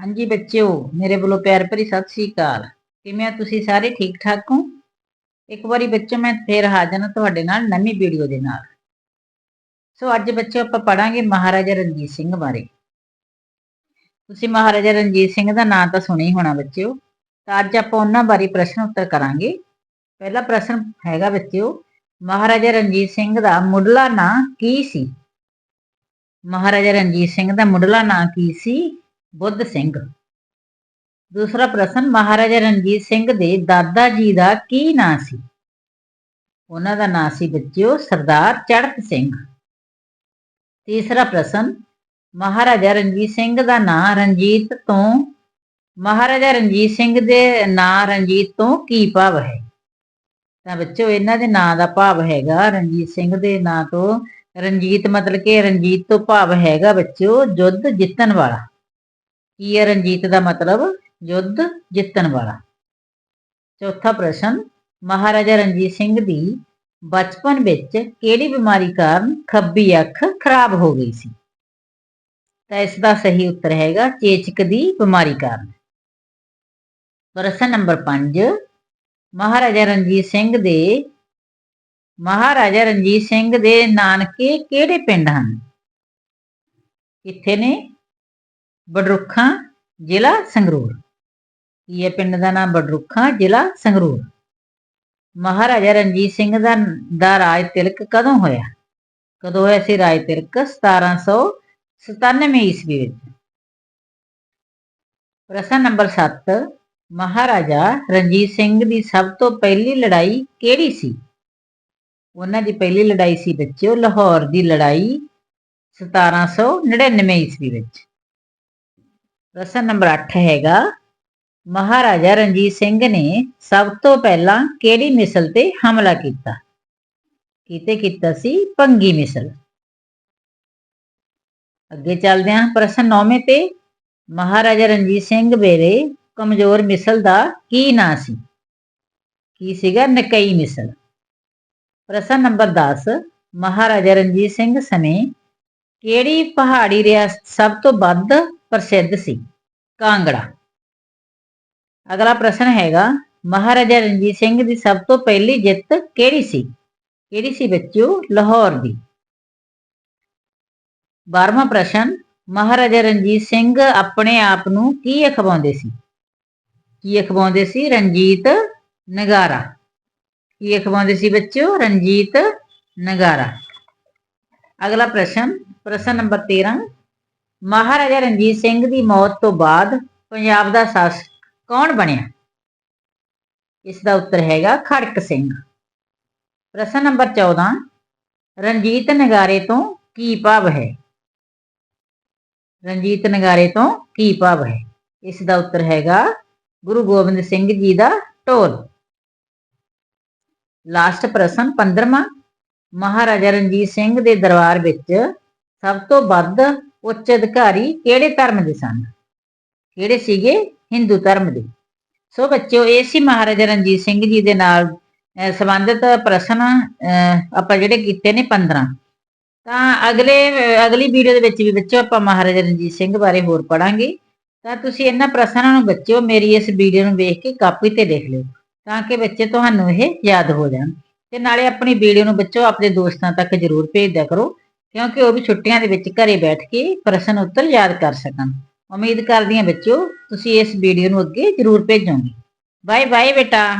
ਹਾਂਜੀ ਬੱਚਿਓ, ਮੇਰੇ ਵੱਲੋਂ ਪਿਆਰ ਭਰੀ ਸਤਿ ਸ੍ਰੀ ਅਕਾਲ। ਕਿਵੇਂ ਆ ਤੁਸੀਂ ਸਾਰੇ? ਠੀਕ ਠਾਕ ਹੋ? ਇੱਕ ਵਾਰੀ ਬੱਚੋ ਮੈਂ ਫੇਰ ਹਾਜ਼ਰ ਹਾਂ ਤੁਹਾਡੇ ਨਾਲ ਨਵੀਂ ਵੀਡੀਓ ਦੇ ਨਾਲ। ਸੋ ਅੱਜ ਬੱਚੋ ਆਪਾਂ ਪੜਾਂਗੇ ਮਹਾਰਾਜਾ ਰਣਜੀਤ ਸਿੰਘ ਬਾਰੇ। ਤੁਸੀਂ ਮਹਾਰਾਜਾ ਰਣਜੀਤ ਸਿੰਘ ਦਾ ਨਾਂ ਤਾਂ ਸੁਣਿਆ ਹੀ ਹੋਣਾ ਬੱਚਿਓ। ਤਾਂ ਅੱਜ ਆਪਾਂ ਉਹਨਾਂ ਬਾਰੇ ਪ੍ਰਸ਼ਨ ਉੱਤਰ ਕਰਾਂਗੇ। ਪਹਿਲਾ ਪ੍ਰਸ਼ਨ ਹੈਗਾ ਬੱਚਿਓ, ਮਹਾਰਾਜਾ ਰਣਜੀਤ ਸਿੰਘ ਦਾ ਮੁੱਢਲਾ ਨਾਂ ਕੀ ਸੀ? ਮਹਾਰਾਜਾ ਰਣਜੀਤ ਸਿੰਘ ਦਾ ਮੁੱਢਲਾ ਨਾਂ ਕੀ ਸੀ? ਬੁੱਧ ਸਿੰਘ। ਦੂਸਰਾ ਪ੍ਰਸ਼ਨ, ਮਹਾਰਾਜਾ ਰਣਜੀਤ ਸਿੰਘ ਦੇ ਦਾਦਾ ਜੀ ਦਾ ਕੀ ਨਾਂ ਸੀ? ਉਹਨਾਂ ਦਾ ਨਾਂ ਸੀ ਬੱਚਿਓ ਸਰਦਾਰ ਚੜਤ ਸਿੰਘ। ਤੀਸਰਾ ਪ੍ਰਸ਼ਨ, ਮਹਾਰਾਜਾ ਰਣਜੀਤ ਸਿੰਘ ਦਾ ਨਾਂ ਰਣਜੀਤ ਤੋਂ, ਮਹਾਰਾਜਾ ਰਣਜੀਤ ਸਿੰਘ ਦੇ ਨਾਂ ਰਣਜੀਤ ਤੋਂ ਕੀ ਭਾਵ ਹੈ? ਤਾਂ ਬੱਚਿਓ, ਇਹਨਾਂ ਦੇ ਨਾਂ ਦਾ ਭਾਵ ਹੈਗਾ ਰਣਜੀਤ ਸਿੰਘ ਦੇ ਨਾਂ ਤੋਂ। ਰਣਜੀਤ ਮਤਲਬ ਕਿ ਰਣਜੀਤ ਤੋਂ ਭਾਵ ਹੈਗਾ ਬੱਚਿਓ ਯੁੱਧ ਜਿੱਤਣ ਵਾਲਾ। ਕੀ ਹੈ ਰਣਜੀਤ ਦਾ ਮਤਲਬ? ਯੁੱਧ ਜਿੱਤਣ ਵਾਲਾ। ਚੌਥਾ ਪ੍ਰਸ਼ਨ, ਮਹਾਰਾਜਾ ਰਣਜੀਤ ਸਿੰਘ ਦੀ ਬਚਪਨ ਵਿੱਚ ਕਿਹੜੀ ਬਿਮਾਰੀ ਕਾਰਨ ਖੱਬੀ ਅੱਖ ਖਰਾਬ ਹੋ ਗਈ ਸੀ? ਤਾਂ ਇਸ ਦਾ ਸਹੀ ਉੱਤਰ ਹੈਗਾ ਚੇਚਕ ਦੀ ਬਿਮਾਰੀ ਕਾਰਨ। ਪ੍ਰਸ਼ਨ ਨੰਬਰ 5 ਮਹਾਰਾਜਾ ਰਣਜੀਤ ਸਿੰਘ ਦੇ, ਮਹਾਰਾਜਾ ਰਣਜੀਤ ਸਿੰਘ ਦੇ ਨਾਨਕੇ ਕਿਹੜੇ ਪਿੰਡ ਹਨ? ਕਿੱਥੇ ਨੇ? ਬਡਰੁੱਖਾਂ, ਜ਼ਿਲ੍ਹਾ ਸੰਗਰੂਰ। ਕੀ ਹੈ ਪਿੰਡ ਦਾ ਨਾਮ ਬਡਰੁੱਖਾਂ, ਜ਼ਿਲ੍ਹਾ ਸੰਗਰੂਰ। ਮਹਾਰਾਜਾ ਰਣਜੀਤ ਸਿੰਘ ਦਾ ਦਾ ਰਾਜ ਤਿਲਕ ਕਦੋਂ ਹੋਇਆ? ਕਦੋਂ ਹੋਇਆ ਸੀ ਰਾਜ ਤਿਲਕ? 1797 ਈਸਵੀ ਵਿੱਚ। ਪ੍ਰਸ਼ਨ ਨੰਬਰ 7 ਮਹਾਰਾਜਾ ਰਣਜੀਤ ਸਿੰਘ ਦੀ ਸਭ ਤੋਂ ਪਹਿਲੀ ਲੜਾਈ ਕਿਹੜੀ ਸੀ? ਉਹਨਾਂ ਦੀ ਪਹਿਲੀ ਲੜਾਈ ਸੀ ਬੱਚਿਓ, ਲਾਹੌਰ ਦੀ ਲੜਾਈ 1799 ਈਸਵੀ ਵਿੱਚ। ਪ੍ਰਸ਼ਨ ਨੰਬਰ 8 ਹੈਗਾ, ਮਹਾਰਾਜਾ ਰਣਜੀਤ ਸਿੰਘ ਨੇ ਸਭ ਤੋਂ ਪਹਿਲਾਂ ਕਿਹੜੀ ਮਿਸਲ ਤੇ ਹਮਲਾ ਕੀਤਾ? ਕਿਤੇ ਕੀਤਾ ਸੀ ਪੰਗੀ ਮਿਸਲ। ਅੱਗੇ ਚੱਲਦੇ ਹਾਂ ਪ੍ਰਸ਼ਨ 9 ਤੇ, ਮਹਾਰਾਜਾ ਰਣਜੀਤ ਸਿੰਘ ਵੇਲੇ ਕਮਜ਼ੋਰ ਮਿਸਲ ਦਾ ਕੀ ਨਾਂ ਸੀ? ਕੀ ਸੀਗਾ? ਨਕਈ ਮਿਸਲ। ਪ੍ਰਸ਼ਨ ਨੰਬਰ 10 ਮਹਾਰਾਜਾ ਰਣਜੀਤ ਸਿੰਘ ਸਮੇਂ ਕਿਹੜੀ ਪਹਾੜੀ ਰਿਆਸਤ ਸਭ ਤੋਂ ਵੱਧ ਪ੍ਰਸਿੱਧ ਸੀ। ਕਾਂਗੜਾ। ਅਗਲਾ ਪ੍ਰਸ਼ਨ ਹੈਗਾ, ਮਹਾਰਾਜਾ ਰਣਜੀਤ ਸਿੰਘ ਦੀ ਸਭ ਤੋਂ ਪਹਿਲੀ ਜਿੱਤ ਕਿਹੜੀ ਸੀ? ਕਿਹੜੀ ਸੀ ਬੱਚਿਓ? ਲਾਹੌਰ ਦੀ। 12ਵਾਂ ਪ੍ਰਸ਼ਨ, ਮਹਾਰਾਜਾ ਰਣਜੀਤ ਸਿੰਘ ਆਪਣੇ ਆਪ ਨੂੰ ਕੀ ਅਖਵਾਉਂਦੇ ਸੀ? ਕੀ ਅਖਵਾਉਂਦੇ ਸੀ? ਰਣਜੀਤ ਨਗਾਰਾ। ਕੀ ਅਖਵਾਉਂਦੇ ਸੀ ਬੱਚਿਓ? ਰਣਜੀਤ ਨਗਾਰਾ। ਅਗਲਾ ਪ੍ਰਸ਼ਨ ਪ੍ਰਸ਼ਨ ਨੰਬਰ 13 ਮਹਾਰਾਜਾ ਰਣਜੀਤ ਸਿੰਘ ਦੀ ਮੌਤ ਤੋਂ ਬਾਅਦ ਪੰਜਾਬ ਦਾ ਸ਼ਾਸਕ ਕੌਣ ਬਣਿਆ? ਇਸ ਦਾ ਉੱਤਰ ਹੈਗਾ ਖੜਕ ਸਿੰਘ। ਪ੍ਰਸ਼ਨ ਨੰਬਰ 14 ਰਣਜੀਤ ਨਗਾਰੇ ਤੋਂ ਕੀ ਭਾਵ ਹੈ? ਰਣਜੀਤ ਨਗਾਰੇ ਤੋਂ ਕੀ ਭਾਵ ਹੈ? ਇਸ ਦਾ ਉੱਤਰ ਹੈਗਾ ਗੁਰੂ ਗੋਬਿੰਦ ਸਿੰਘ ਜੀ ਦਾ ਢੋਲ। ਲਾਸਟ ਪ੍ਰਸ਼ਨ 15ਵਾਂ ਮਹਾਰਾਜਾ ਰਣਜੀਤ ਸਿੰਘ ਦੇ ਦਰਬਾਰ ਵਿੱਚ ਸਭ ਤੋਂ ਵੱਧ ਉੱਚ ਅਧਿਕਾਰੀ ਕਿਹੜੇ ਧਰਮ ਦੇ ਸਨ? ਕਿਹੜੇ ਸੀਗੇ? ਹਿੰਦੂ ਧਰਮ ਦੇ। ਸੋ ਬੱਚਿਓ ਇਹ ਸੀ ਮਹਾਰਾਜਾ ਰਣਜੀਤ ਸਿੰਘ ਜੀ ਦੇ ਨਾਲ ਸੰਬੰਧਿਤ ਪ੍ਰਸ਼ਨ ਅਹ, ਆਪਾਂ ਜਿਹੜੇ ਕੀਤੇ ਨੇ 15 ਤਾਂ ਅਗਲੇ ਅਗਲੀ ਵੀਡੀਓ ਦੇ ਵਿੱਚ ਵੀ ਬੱਚਿਓ ਆਪਾਂ ਮਹਾਰਾਜਾ ਰਣਜੀਤ ਸਿੰਘ ਬਾਰੇ ਹੋਰ ਪੜਾਂਗੇ ਤਾਂ ਤੁਸੀਂ ਇਹਨਾਂ ਪ੍ਰਸ਼ਨਾਂ ਨੂੰ ਬੱਚਿਓ ਮੇਰੀ ਇਸ ਵੀਡੀਓ ਨੂੰ ਵੇਖ ਕੇ ਕਾਪੀ ਤੇ ਲਿਖ ਲਿਓ ਤਾਂ ਕਿ ਬੱਚੇ ਤੁਹਾਨੂੰ ਇਹ ਯਾਦ ਹੋ ਜਾਣ। ਤੇ ਨਾਲੇ ਆਪਣੀ ਵੀਡੀਓ ਨੂੰ ਬੱਚਿਓ ਆਪਣੇ ਦੋਸਤਾਂ ਤੱਕ ਜ਼ਰੂਰ ਭੇਜ ਕਰੋ। ਕਿਉਂਕਿ ਉਹ ਵੀ ਛੁੱਟੀਆਂ ਦੇ ਵਿੱਚ ਘਰੇ ਬੈਠ ਕੇ ਪ੍ਰਸ਼ਨ ਉੱਤਰ ਯਾਦ ਕਰ ਸਕਣ। ਉਮੀਦ ਕਰਦੀ ਹਾਂ ਬੱਚਿਓ, ਤੁਸੀਂ ਇਸ ਵੀਡੀਓ ਨੂੰ ਅੱਗੇ ਜ਼ਰੂਰ ਭੇਜੋਗੇ। ਬਾਏ ਬਾਏ ਬੇਟਾ।